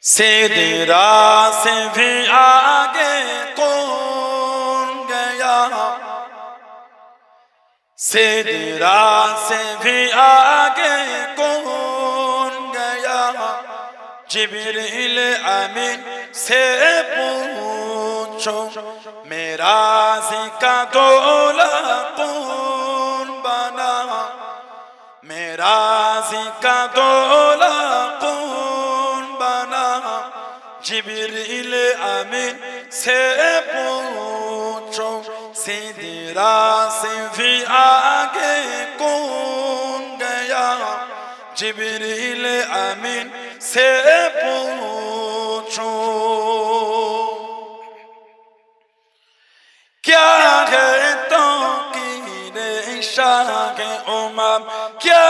सिदरा से भी आगे कौन गया सिदरा से भी आगे कौन गया जिब्रील अमीन से पूछो मेरा का दोला कौन बना मेरा का दोला जिब्रील अमीन से पूछो सिदरा से भी आगे कौन गया जिब्रील अमीन से पूछो क्या है तो की रे शाह उमम क्या है तो की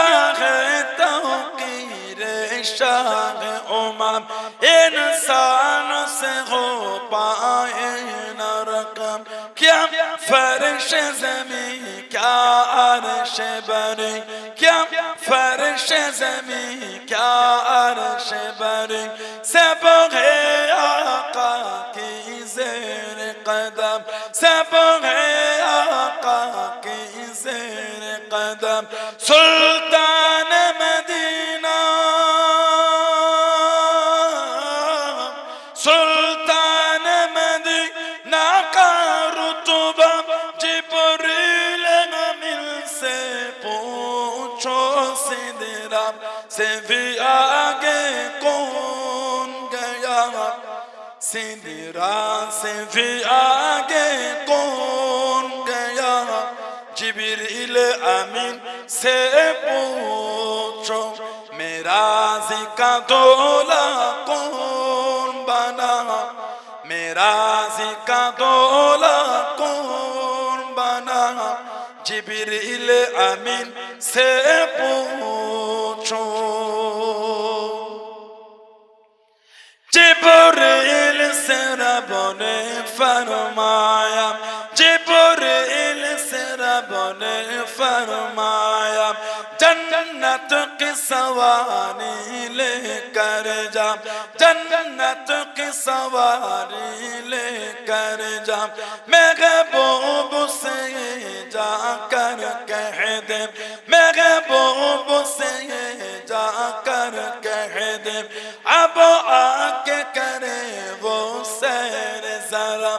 रे शाह उमम इंसान से हो पाए न रकम क्या फर्श जमी क्या अर्श बरे क्या फर्श जमी क्या अर्श बरे सब है आका की जेर कदम सब है आका की जेर कदम सुल्तान সুলতান মদিনা কা রুতবা জিবরিল মিল সে পুছো সিদরা সে ভি আগে কোন গয়া সিদরা সে ভি আগে কোন গয়া জিবরিল আমিন সে পুছো মেরাজ কা দোলা মেরাজি কাদোলা কোন বানা জিবিরিলে আমিন সে পৌঁছো জিবরিল সেরাবনে ফরমায়া জিবরিল সেরাবনে ফরমায়া জন্নত सवारी ले कर जा। जन्नत की सवारी लेकर जा। मेरे बोब से जा कर कह दे। मेरे बोब से जा कर कह दे। अब आके करे वो सैर जरा।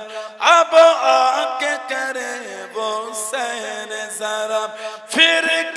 अब आके करे वो सैर जरा। फिर